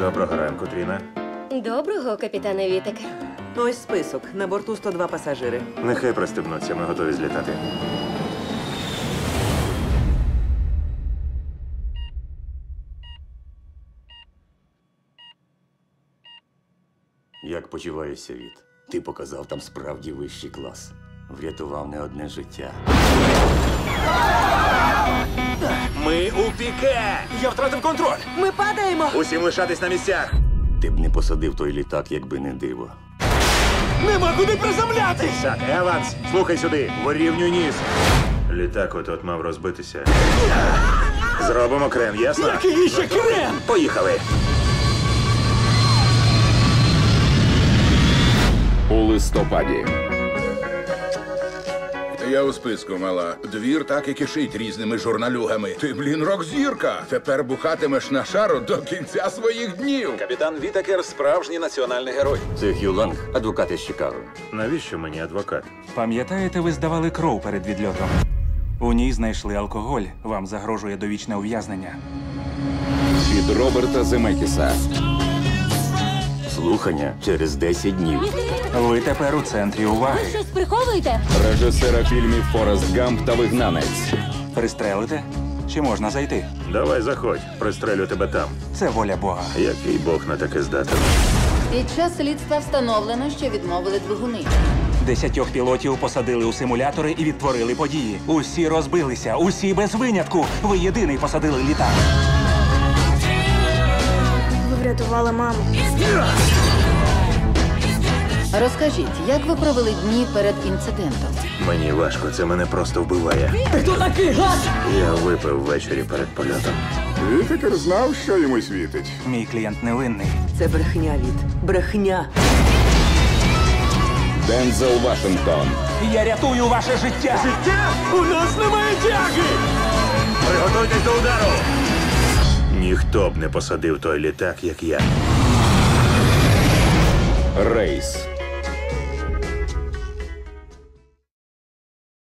Доброго ранку, Тріна. Доброго, капітане Вітекер. Ось список. На борту 102 пасажири. Нехай пристебнуться, ми готові злітати. Як почуваєшся, Віт? Ти показав там справді вищий клас. Врятував не одне життя. Ми у піке! Я втратив контроль! Ми падаємо! Усім лишатись на місцях! Ти б не посадив той літак, якби не диво. Нема куди приземлятись! Так, Еванс, слухай сюди, вирівнюй ніс. Літак от-от мав розбитися. Зробимо крем, ясно? Який ще крем? Поїхали! Листопаді. Я у списку мала. Двір так і кишить різними журналюгами. Ти, блін, рок-зірка. Тепер бухатимеш на шару до кінця своїх днів. Капітан Вітакер справжній національний герой. Це Хью Ланг, адвокат із Чикаго. Навіщо мені адвокат? Пам'ятаєте, ви здавали кров перед відльотом? У ній знайшли алкоголь. Вам загрожує довічне ув'язнення. Від Роберта Земекіса. Слухання через 10 днів. Ви тепер у центрі уваги. Щось приховуєте? Режисера фільмів Форест Гамп та Вигнанець. Пристрелите? Чи можна зайти? Давай заходь, пристрелю тебе там. Це воля Бога. Який Бог на таке здатен. Під час слідства встановлено, що відмовили двигуни. Десятьох пілотів посадили у симулятори і відтворили події. Усі розбилися, усі без винятку. Ви єдиний посадили літак. Ви врятували маму. Розкажіть, як ви провели дні перед інцидентом? Мені важко, це мене просто вбиває. Ти хто такий гад? Я випив ввечері перед польотом. Вітекер знав, що йому світить. Мій клієнт невинний. Це брехня, Віт. Брехня. Дензел Вашингтон. Я рятую ваше життя. У нас немає дяги! Приготуйтесь до удару! Ніхто б не посадив той літак, як я. Рейс.